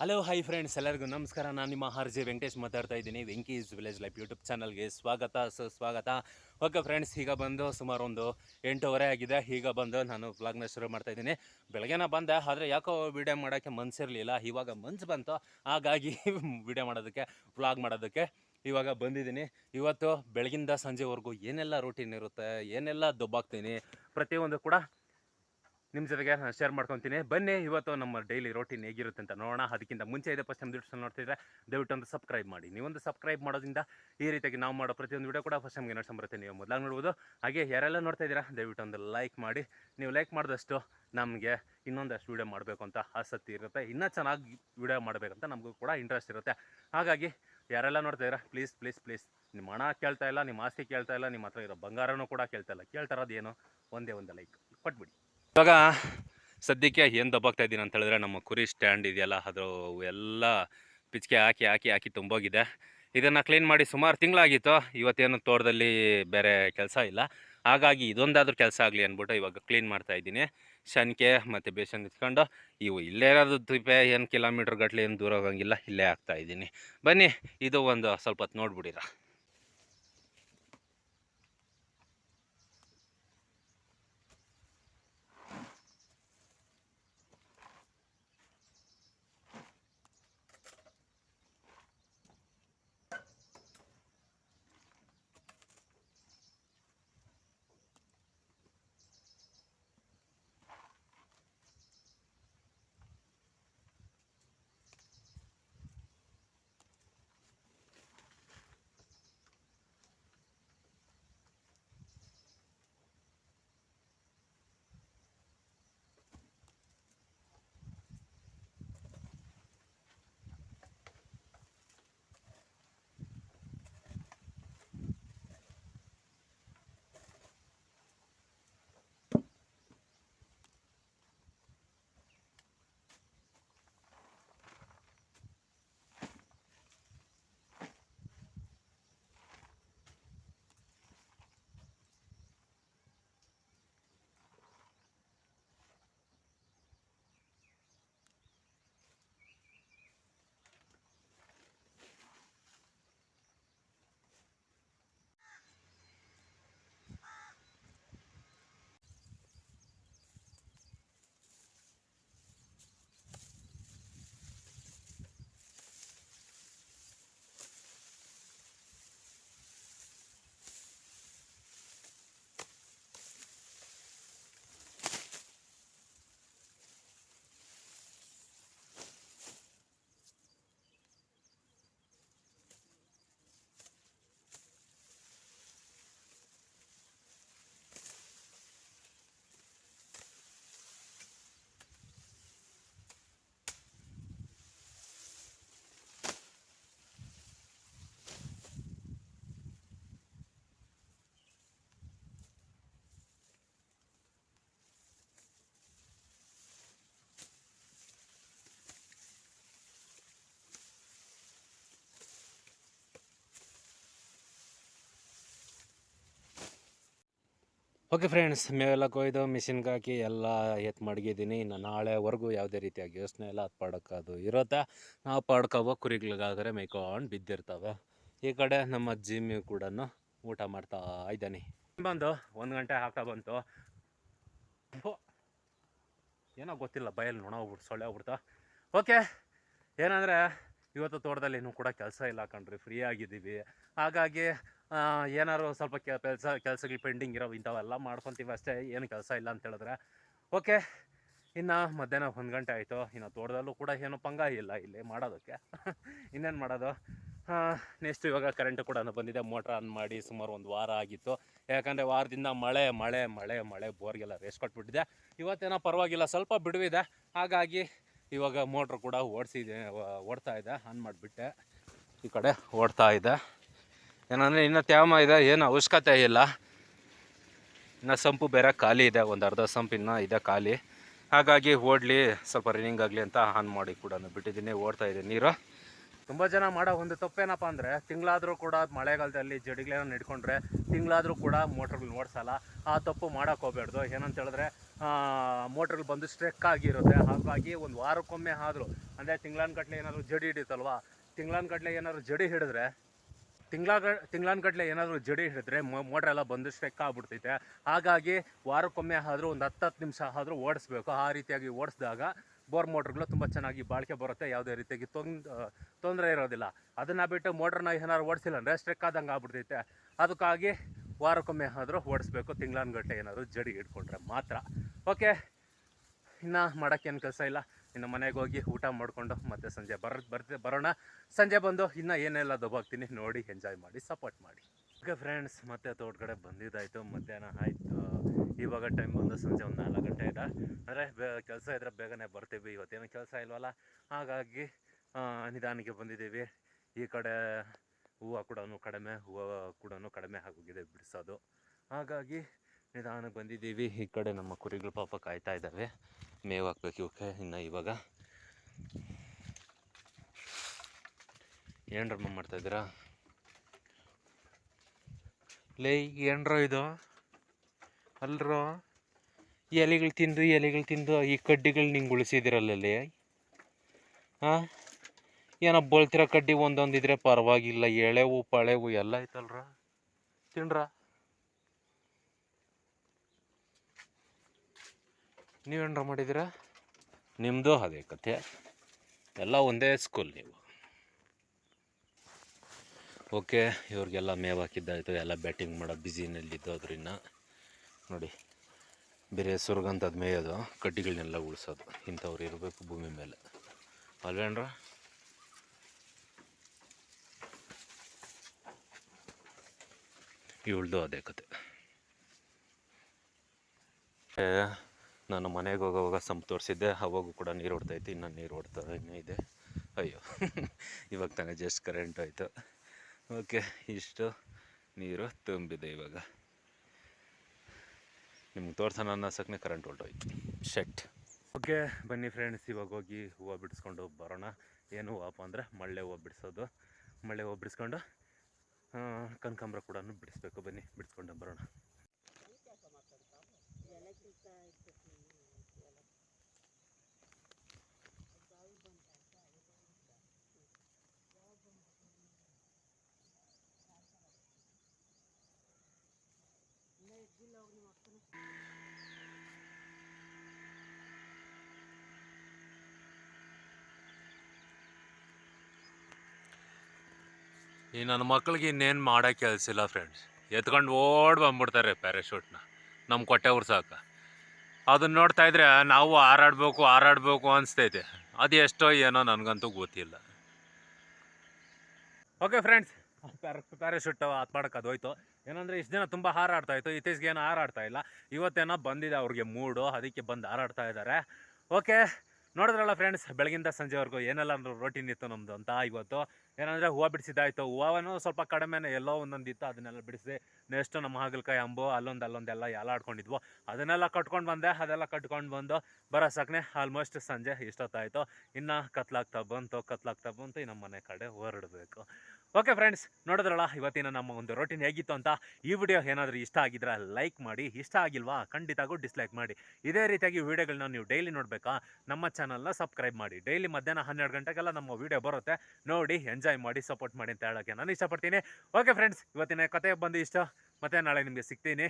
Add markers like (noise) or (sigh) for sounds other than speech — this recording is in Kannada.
ಹಲೋ ಹೈ ಫ್ರೆಂಡ್ಸ್ ಎಲ್ಲರಿಗೂ ನಮಸ್ಕಾರ. ನಾನು ನಿಮ್ಮ ಆರ್ ಜೆ ವೆಂಕಟೇಶ್ ಮಾತಾಡ್ತಾ ಇದ್ದೀನಿ. ವೆಂಕೀಸ್ ವಿಲೇಜ್ ಲೈಫ್ ಯೂಟ್ಯೂಬ್ ಚಾನಲ್ಗೆ ಸ್ವಾಗತ ಸುಸ್ವಾಗತ ಓಕೆ ಫ್ರೆಂಡ್ಸ್ ಈಗ ಬಂದು ಸುಮಾರು ಒಂದು ಎಂಟೂವರೆ ಆಗಿದೆ. ಈಗ ಬಂದು ನಾನು ವ್ಲಾಗ್ನ ಶುರು ಮಾಡ್ತಾ ಇದ್ದೀನಿ. ಬೆಳಗ್ಗೆನ ಬಂದೆ, ಆದರೆ ಯಾಕೋ ವಿಡಿಯೋ ಮಾಡೋಕ್ಕೆ ಮನಸ್ಸಿರಲಿಲ್ಲ ಇವಾಗ ಮನ್ಸು ಬಂತು. ಹಾಗಾಗಿ (laughs) ವಿಡಿಯೋ ಮಾಡೋದಕ್ಕೆ ವ್ಲಾಗ್ ಮಾಡೋದಕ್ಕೆ ಇವಾಗ ಬಂದಿದ್ದೀನಿ. ಇವತ್ತು ಬೆಳಗಿಂದ ಸಂಜೆವರೆಗೂ ಏನೆಲ್ಲ ರೂಟೀನ್ ಇರುತ್ತೆ? ಏನೆಲ್ಲ ದೊಬ್ಬಾಗ್ತೀನಿ? ಪ್ರತಿಯೊಂದು ಕೂಡ ನಿಮ್ಮ ಜೊತೆಗೆ ಶೇರ್ ಮಾಡ್ಕೊತೀನಿ. ಬನ್ನಿ, ಇವತ್ತು ನಮ್ಮ ಡೈಲಿ ರೋಟೀನ್ ಹೇಗಿರುತ್ತೆ ಅಂತ ನೋಡೋಣ. ಅದಕ್ಕಿಂತ ಮುಂಚೆ ಇದೆ ಫಸ್ಟ್ ನಮ್ಮ ದಿವಸ ನೋಡ್ತಿದ್ರೆ, ದಯವಿಟ್ಟು ಒಂದು ಸಬ್ಸ್ಕ್ರೈಬ್ ಮಾಡಿ. ನೀವೊಂದು ಸಬ್ಸ್ಕ್ರೈಬ್ ಮಾಡೋದ್ರಿಂದ ಈ ರೀತಿಯಾಗಿ ನಾವು ಮಾಡೋ ಪ್ರತಿಯೊಂದು ವಿಡಿಯೋ ಕೂಡ ಫಸ್ಟ್ ನಮಗೆ ನೋಡ್ಕೊಂಡು ಬರುತ್ತೆ. ನೀವು ಮೊದಲಾಗಿ ನೋಡ್ಬೋದು. ಹಾಗೆ ಯಾರೆಲ್ಲ ನೋಡ್ತಾ ಇದ್ದೀರಾ, ದಯವಿಟ್ಟು ಒಂದು ಲೈಕ್ ಮಾಡಿ. ನೀವು ಲೈಕ್ ಮಾಡಿದಷ್ಟು ನಮಗೆ ಇನ್ನೊಂದಷ್ಟು ವಿಡಿಯೋ ಮಾಡಬೇಕು ಅಂತ ಆಸಕ್ತಿ ಇರುತ್ತೆ. ಇನ್ನೂ ಚೆನ್ನಾಗಿ ವಿಡಿಯೋ ಮಾಡಬೇಕಂತ ನಮಗೂ ಕೂಡ ಇಂಟ್ರೆಸ್ಟ್ ಇರುತ್ತೆ. ಹಾಗಾಗಿ ಯಾರೆಲ್ಲ ನೋಡ್ತಾ ಇದ್ದೀರಾ ಪ್ಲೀಸ್ ಪ್ಲೀಸ್ ಪ್ಲೀಸ್ ನಿಮ್ಮ ಹಣ ಕೇಳ್ತಾ ಇಲ್ಲ, ನಿಮ್ಮ ಆಸ್ತಿ ಕೇಳ್ತಾ ಇಲ್ಲ, ನಿಮ್ಮ ಹತ್ರ ಇರೋ ಬಂಗಾರನೂ ಕೂಡ ಕೇಳ್ತಾ ಇಲ್ಲ. ಕೇಳ್ತಾ ಇರೋದು ಏನು? ಒಂದೇ ಒಂದು ಲೈಕ್ ಕೊಟ್ಬಿಡಿ. ಇವಾಗ ಸದ್ಯಕ್ಕೆ ಏನು ದಬ್ಬಾಗ್ತಾ ಇದ್ದೀನಿ ಅಂತ ಹೇಳಿದ್ರೆ ನಮ್ಮ ಕುರಿ ಸ್ಟ್ಯಾಂಡ್ ಇದೆಯಲ್ಲ ಅದು ಎಲ್ಲ ಪಿಚ್ಕೆ ಹಾಕಿ ಹಾಕಿ ಹಾಕಿ ತುಂಬೋಗಿದೆ. ಇದನ್ನು ಕ್ಲೀನ್ ಮಾಡಿ ಸುಮಾರು ತಿಂಗಳಾಗಿತ್ತು. ಇವತ್ತೇನು ತೋಟದಲ್ಲಿ ಬೇರೆ ಕೆಲಸ ಇಲ್ಲ. ಹಾಗಾಗಿ ಇದೊಂದಾದ್ರೂ ಕೆಲಸ ಆಗಲಿ ಅಂದ್ಬಿಟ್ಟು ಇವಾಗ ಕ್ಲೀನ್ ಮಾಡ್ತಾ ಇದ್ದೀನಿ. ಶನಿಕೆ ಮತ್ತು ಬೇಸನ್ ಇಟ್ಕೊಂಡು ಇವು ಇಲ್ಲೇ ಇರೋದು ತಿಪ್ಪೆ ಏನು ಕಿಲೋಮೀಟ್ರ್ ಗಟ್ಟಲೆ ಏನು ದೂರ ಹೋಗಂಗಿಲ್ಲ, ಇಲ್ಲೇ ಹಾಕ್ತಾ ಇದ್ದೀನಿ. ಬನ್ನಿ, ಇದು ಒಂದು ಸ್ವಲ್ಪ ಹೊತ್ತು ನೋಡ್ಬಿಡಿರ. ಓಕೆ ಫ್ರೆಂಡ್ಸ್ ಮೇವೆಲ್ಲ ಕೊಯ್ದು ಮಿಷಿನ್ಗೆ ಹಾಕಿ ಎಲ್ಲ ಎತ್ತು ಮಡಗಿದ್ದೀನಿ. ಇನ್ನು ನಾಳೆವರೆಗೂ ಯಾವುದೇ ರೀತಿಯಾಗಿ ಯೋಚನೆ ಎಲ್ಲ ಅದು ಪಡ್ಕೋದು ಇರುತ್ತೆ. ನಾವು ಪಾಡ್ಕೋಬೋ ಕುರಿಗಳಿಗಾದರೆ ಮೇಯ್ಕೊಂಡು ಬಿದ್ದಿರ್ತವೆ. ಈ ಕಡೆ ನಮ್ಮ ಜಿಮ್ಮಿ ಕೂಡ ಊಟ ಮಾಡ್ತಾ ಇದ್ದಾನೆ. ಬಂದು ಒಂದು ಗಂಟೆ ಹಾಕ ಬಂತು. ಏನೋ ಗೊತ್ತಿಲ್ಲ, ಬಯಲು ನೋಣ ಹೋಗ್ಬಿಟ್ಟು ಸೊಳ್ಳೆ ಹೋಗ್ಬಿಡ್ತಾ ಓಕೆ ಏನಂದರೆ ಇವತ್ತು ತೋಟದಲ್ಲಿ ಇನ್ನೂ ಕೂಡ ಕೆಲಸ ಇಲ್ಲ ಕಣ್ರಿ ಫ್ರೀ ಆಗಿದ್ದೀವಿ. ಹಾಗಾಗಿ ಆ, ಏನಾದ್ರು ಸ್ವಲ್ಪ ಕೆಲಸ ಕೆಲಸಗಳು ಪೆಂಡಿಂಗ್ ಇರೋ ಇಂಥವೆಲ್ಲ ಮಾಡ್ಕೊತೀವಿ ಅಷ್ಟೇ ಏನು ಕೆಲಸ ಇಲ್ಲ ಅಂತ ಹೇಳಿದ್ರೆ. ಓಕೆ ಇನ್ನು ಮಧ್ಯಾಹ್ನ ಒಂದು ಗಂಟೆ ಆಯಿತು ಇನ್ನು ತೋಟದಲ್ಲೂ ಕೂಡ ಏನು ಪಂಗ ಇಲ್ಲ ಇಲ್ಲಿ ಮಾಡೋದಕ್ಕೆ. (laughs) ಇನ್ನೇನು ಮಾಡೋದು? ನೆಕ್ಸ್ಟ್ ಇವಾಗ ಕರೆಂಟು ಕೂಡ ಬಂದಿದೆ ಮೋಟ್ರ್ ಆನ್ ಮಾಡಿ ಸುಮಾರು ಒಂದು ವಾರ ಆಗಿತ್ತು. ಯಾಕಂದರೆ ವಾರದಿಂದ ಮಳೆ ಮಳೆ ಮಳೆ ಮಳೆ ಬೋರ್ಗೆಲ್ಲ ರೇಸ್ ಕೊಟ್ಬಿಟ್ಟಿದೆ. ಇವತ್ತೇನೋ ಪರವಾಗಿಲ್ಲ ಸ್ವಲ್ಪ ಬಿಡುವಿದೆ. ಹಾಗಾಗಿ ಇವಾಗ ಮೋಟ್ರ್ ಕೂಡ ಓಡಿಸಿದೆ ಓಡ್ತಾ ಇದೆ ಆನ್ ಮಾಡಿಬಿಟ್ಟೆ. ಈ ಕಡೆ ಓಡ್ತಾ ಇದೆ. ಏನಂದರೆ ಇನ್ನು ತ್ಯಾಮ ಇದೆ, ಏನು ಅವಶ್ಯಕತೆ ಇಲ್ಲ. ಇನ್ನು ಸಂಪು ಬೇರೆ ಖಾಲಿ ಇದೆ, ಒಂದು ಅರ್ಧ ಸಂಪು ಇನ್ನೂ ಇದೆ ಖಾಲಿ. ಹಾಗಾಗಿ ಓಡಲಿ, ಸ್ವಲ್ಪ ರನ್ನಿಂಗ್ ಆಗಲಿ ಅಂತ ಆನ್ ಮಾಡಿ ಕೂಡ ಬಿಟ್ಟಿದ್ದೀನಿ, ಓಡ್ತಾ ಇದೆ ನೀರು? ತುಂಬ ಜನ ಮಾಡೋ ಒಂದು ತಪ್ಪೇನಪ್ಪ ಅಂದರೆ, ತಿಂಗಳಾದರೂ ಕೂಡ ಮಳೆಗಾಲದಲ್ಲಿ ಜಡಿಗಳೇನ ನೆಡ್ಕೊಂಡ್ರೆ ತಿಂಗಳಾದರೂ ಕೂಡ ಮೋಟ್ರ್ಗಳು ಓಡಿಸಲ್ಲ. ಆ ತಪ್ಪು ಮಾಡೋಕೆ ಹೋಗ್ಬಾರ್ದು ಏನಂತ ಹೇಳಿದ್ರೆ ಮೋಟ್ರಲ್ಲಿ ಬಂದು ಸ್ಟ್ರೆಕ್ ಆಗಿರುತ್ತೆ. ಹಾಗಾಗಿ ಒಂದು ವಾರಕ್ಕೊಮ್ಮೆ ಆದರೂ, ಅಂದರೆ ತಿಂಗಳಾನ್ಗಟ್ಲೆ ಏನಾದರೂ ಜಡಿ ಹಿಡಿತಲ್ವಾ ತಿಂಗಳಾನ್ಗಟ್ಲೆ ಏನಾದರೂ ಜಡಿ ಹಿಡಿದ್ರೆ ತಿಂಗಳ ತಿಂಗಳಾನ್ಗಟ್ಲೆ ಏನಾದರೂ ಜಡಿ ಹಿಡಿದ್ರೆ ಮೋಟ್ರ್ ಎಲ್ಲ ಬಂದು ಸ್ಟೆಕ್ ಆಗ್ಬಿಡ್ತೈತೆ. ಹಾಗಾಗಿ ವಾರಕ್ಕೊಮ್ಮೆ ಆದರೂ ಒಂದು ಹತ್ತು ಹತ್ತು ನಿಮಿಷ ಆದರೂ ಓಡಿಸ್ಬೇಕು. ಆ ರೀತಿಯಾಗಿ ಓಡಿಸಿದಾಗ ಬೋರ್ ಮೋಟ್ರ್ಗಳು ತುಂಬ ಚೆನ್ನಾಗಿ ಬಾಳಿಕೆ ಬರುತ್ತೆ. ಯಾವುದೇ ರೀತಿಯಾಗಿ ತೊಂದ್, ತೊಂದರೆ ಇರೋದಿಲ್ಲ. ಅದನ್ನು ಬಿಟ್ಟು ಮೋಟ್ರನ್ನ ಏನಾದ್ರು ಓಡಿಸಿಲ್ಲ ಅಂದರೆ ಸ್ಟ್ರೆಕ್ ಆದಂಗೆ ಆಗ್ಬಿಡ್ತೈತೆ. ಅದಕ್ಕಾಗಿ ವಾರಕ್ಕೊಮ್ಮೆ ಆದರೂ ಓಡಿಸ್ಬೇಕು. ತಿಂಗಳಾನ್ಗಟ್ಟಲೆ ಏನಾದರೂ ಜಡಿ ಹಿಡ್ಕೊಂಡ್ರೆ ಮಾತ್ರ. ಓಕೆ. ಇನ್ನು ಮಾಡೋಕ್ಕೇನು ಕೆಲಸ ಇಲ್ಲ. ಇನ್ನು ಮನೆಗೆ ಹೋಗಿ ಊಟ ಮಾಡಿಕೊಂಡು ಮತ್ತೆ ಸಂಜೆ ಬರ ಬರ್ತೆ ಬರೋಣ. ಸಂಜೆ ಬಂದು ಇನ್ನು ಏನೆಲ್ಲ ದಬ್ಬಾಗ್ತೀನಿ ನೋಡಿ ಎಂಜಾಯ್ ಮಾಡಿ ಸಪೋರ್ಟ್ ಮಾಡಿ. ಓಕೆ ಫ್ರೆಂಡ್ಸ್ ಮತ್ತೆ ತೋಟಗಡೆ ಬಂದಿದ್ದಾಯಿತು, ಮಧ್ಯಾಹ್ನ ಆಯಿತು. ಇವಾಗ ಟೈಮ್ ಬಂದು ಸಂಜೆ ಒಂದು ನಾಲ್ಕು ಗಂಟೆ ಇದೆ. ಅಂದರೆ ಕೆಲಸ ಇದ್ದರೆ ಬೇಗನೆ ಬರ್ತೀವಿ, ಇವತ್ತೇನು ಕೆಲಸ ಇಲ್ವಲ್ಲ? ಹಾಗಾಗಿ ನಿಧಾನಕ್ಕೆ ಬಂದಿದ್ದೀವಿ. ಈ ಕಡೆ ಹೂವು ಕೂಡ ಕಡಿಮೆ, ಹೂವು ಕೂಡ ಕಡಿಮೆ ಆಗೋಗಿದೆ ಬಿಡಿಸೋದು. ಹಾಗಾಗಿ ನಿಧಾನಕ್ಕೆ ಬಂದಿದ್ದೀವಿ. ಈ ಕಡೆ ನಮ್ಮ ಕುರಿಗಳು ಪಾಪ ಕಾಯ್ತಾ ಇದ್ದಾವೆ. ಮೇವು ಹಾಕ್ಬೇಕು ಇವಕ್ಕೆ, ಇನ್ನು ಇವಾಗ. ಏನ್ರಮ್ಮ ಮಾಡ್ತಾಯಿದ್ದೀರಾ ಲೇ ಏನ್ರೋ ಇದು? ಅಲ್ರೋ? ಎಲೆಗಳು ತಿಂದು ಎಲೆಗಳು ತಿಂದು, ಈ ಕಡ್ಡಿಗಳು ನಿಂಗೆ ಲೇ. ಹಾಂ ಏನೋ ಬಳ್ತಿರೋ ಕಡ್ಡಿ ಒಂದೊಂದಿದ್ರೆ ಪರವಾಗಿಲ್ಲ. ಎಳೆವು, ಪಳೆವು ಎಲ್ಲ ಐತಲ್ರ? ತಿನ್ರ ನೀವೇನ್ರ ಮಾಡಿದ್ದೀರಾ? ನಿಮ್ಮದು ಅದೇ ಕಥೆ. ಎಲ್ಲ ಒಂದೇ ಸ್ಕೂಲ್ ನೀವು. ಓಕೆ ಇವ್ರಿಗೆಲ್ಲ ಮೇವು ಹಾಕಿದ್ದಾಯಿತು, ಎಲ್ಲ ಬ್ಯಾಟಿಂಗ್ ಮಾಡೋ ಬ್ಯುಸಿನಲ್ಲಿದ್ದು ಅದ್ರಿಂದ. ನೋಡಿ, ಬೇರೆ ಸುರ್ಗಂಥದ್ದು ಮೇಯೋದು ಕಡ್ಡಿಗಳನ್ನೆಲ್ಲ ಉಳಿಸೋದು, ಇಂಥವ್ರು ಇರಬೇಕು ಭೂಮಿ ಮೇಲೆ. ಅಲ್ವೇನ್ರ? ಇವಳ್ದು ಅದೇ ಕತೆ ನಾನು ಮನೆಗೆ ಹೋಗೋವಾಗ ಸಂಪ್ ತೋರಿಸಿದ್ದೆ, ಅವಾಗೂ ಕೂಡ ನೀರು ಹೊಡ್ತೈತಿ ಇನ್ನೂ ನೀರು ಹೊಡ್ತಾ ಇನ್ನೂ ಇದೆ. ಅಯ್ಯೋ, (laughs) ಇವಾಗ ತಾನೆ ಜಸ್ಟ್ ಕರೆಂಟ್ ಆಯಿತು ಓಕೆ ಇಷ್ಟು ನೀರು ತುಂಬಿದೆ ಇವಾಗ. ನಿಮ್ಗೆ ತೋರ್ಸೋಣ ಅನ್ನೋಸಕ್ಕೆ ಕರೆಂಟ್ ಹೊರ್ಟೋಯ್ತು. ಶೆಟ್ ಓಕೆ ಬನ್ನಿ ಫ್ರೆಂಡ್ಸ್ ಇವಾಗ ಹೋಗಿ ಹೂವು ಬಿಡಿಸ್ಕೊಂಡು ಬರೋಣ. ಏನು ಹೂವಪ್ಪ ಅಂದರೆ ಮಳ್ಳೆ ಹೂವು ಬಿಡಿಸೋದು. ಮಳ್ಳೆ ಹೂವು ಬಿಡಿಸ್ಕೊಂಡು ಕನಕಾಂಬ್ರ ಕೂಡ ಬಿಡಿಸ್ಬೇಕು, ಬನ್ನಿ, ಬಿಡಿಸ್ಕೊಂಡು ಬರೋಣ. ಈ ನನ್ನ ಮಕ್ಳಿಗೆ ಇನ್ನೇನು ಕೆಲಸ ಇಲ್ಲ ಫ್ರೆಂಡ್ಸ್ ಎತ್ಕೊಂಡು ಓಡ್ ಬಂದ್ಬಿಡ್ತಾರೆ ಪ್ಯಾರಾಶೂಟ್ನ ನಮ್ಮ ಕೊಟ್ಟೆ ಉರ್ಸಾಕ ಅದನ್ನ ನೋಡ್ತಾ ಇದ್ರೆ ನಾವು ಹಾರಾಡ್ಬೇಕು ಹಾರಾಡ್ಬೇಕು ಅನಿಸ್ತೈತೆ ಅದು ಎಷ್ಟೋ ಏನೋ ನನಗಂತೂ ಗೊತ್ತಿಲ್ಲ. ಓಕೆ ಫ್ರೆಂಡ್ಸ್ ಪ್ಯಾರಾಶೂಟ್ ಆತ್ ಮಾಡೋಕೆ ಅದು ಹೋಯ್ತು. ಏನಂದರೆ ಇಷ್ಟು ದಿನ ತುಂಬ ಹಾರಾಡ್ತಾ ಇತ್ತು. ಇತ್ತೀಚೆಗೆ ಏನೋ ಹಾರಾಡ್ತಾ ಇಲ್ಲ. ಇವತ್ತೇನೋ ಬಂದಿದೆ ಅವ್ರಿಗೆ ಮೂಡು. ಅದಕ್ಕೆ ಬಂದು ಹಾರಾಡ್ತಾ ಇದ್ದಾರೆ ಓಕೆ ನೋಡಿದ್ರಲ್ಲ ಫ್ರೆಂಡ್ಸ್ ಬೆಳಗಿಂದ ಸಂಜೆವರೆಗೂ ಏನೆಲ್ಲ ರೋಟೀನ್ ಇತ್ತು ನಮ್ಮದು ಅಂತ ಇವತ್ತು? ಏನಂದರೆ ಹೂವು ಬಿಡಿಸಿದ್ದಾಯ್ತು. ಹೂವನ್ನು ಸ್ವಲ್ಪ ಕಡಿಮೆನೇ ಎಲ್ಲೋ ಒಂದೊಂದು ಇತ್ತು ಅದನ್ನೆಲ್ಲ ಬಿಡಿಸಿ ನೆಕ್ಸ್ಟ್ ನಮ್ಮ ಹಾಗಲಕಾಯಿ ಅಂಬು, ಅಲ್ಲೊಂದು ಅಲ್ಲೊಂದೆಲ್ಲ ಎಲ್ಲ ಆಡ್ಕೊಂಡಿದ್ವು ಅದನ್ನೆಲ್ಲ ಕಟ್ಕೊಂಡು ಬಂದೆ, ಅದೆಲ್ಲ ಕಟ್ಕೊಂಡು ಬಂದು ಬರೋ ಸಾಕನೆ ಆಲ್ಮೋಸ್ಟ್ ಸಂಜೆ ಇಷ್ಟೊತ್ತಾಯಿತು. ಇನ್ನು ಕತ್ಲಾಗ್ತಾ ಬಂತು ಕತ್ಲಾಗ್ತಾ ಬಂತು ನಮ್ಮ ಮನೆ ಕಡೆ ಹೊರಡಬೇಕು. ಓಕೆ ಫ್ರೆಂಡ್ಸ್ ನೋಡಿದ್ರಲ್ಲ, ಇವತ್ತಿನ ನಮ್ಮ ಒಂದು ರೊಟೀನ್ ಹೇಗಿತ್ತು ಅಂತ ಈ ವಿಡಿಯೋ ಏನಾದರೂ ಇಷ್ಟ ಆಗಿದ್ರೆ ಲೈಕ್ ಮಾಡಿ, ಇಷ್ಟ ಆಗಿಲ್ವಾ ಖಂಡಿತಾಗೂ ಡಿಸ್ಲೈಕ್ ಮಾಡಿ. ಇದೇ ರೀತಿಯಾಗಿ ವಿಡಿಯೋಗಳನ್ನ ನೀವು ಡೈಲಿ ನೋಡಬೇಕಾ? ನಮ್ಮ ಚಾನಲ್ನ ಸಬ್ಸ್ಕ್ರೈಬ್ ಮಾಡಿ. ಡೈಲಿ ಮಧ್ಯಾಹ್ನ ಹನ್ನೆರಡು ಗಂಟೆಗೆಲ್ಲ ನಮ್ಮ ವಿಡಿಯೋ ಬರುತ್ತೆ. ನೋಡಿ ಎಂಜಾಯ್ ಮಾಡಿ ಸಪೋರ್ಟ್ ಮಾಡಿ ಅಂತ ಹೇಳೋಕ್ಕೆ ನಾನು ಇಷ್ಟಪಡ್ತೀನಿ. ಓಕೆ ಫ್ರೆಂಡ್ಸ್ ಇವತ್ತಿನ ಕತೆ ಬಂದು ಇಷ್ಟ. ಮತ್ತೆ ನಾಳೆ ನಿಮಗೆ ಸಿಗ್ತೀನಿ.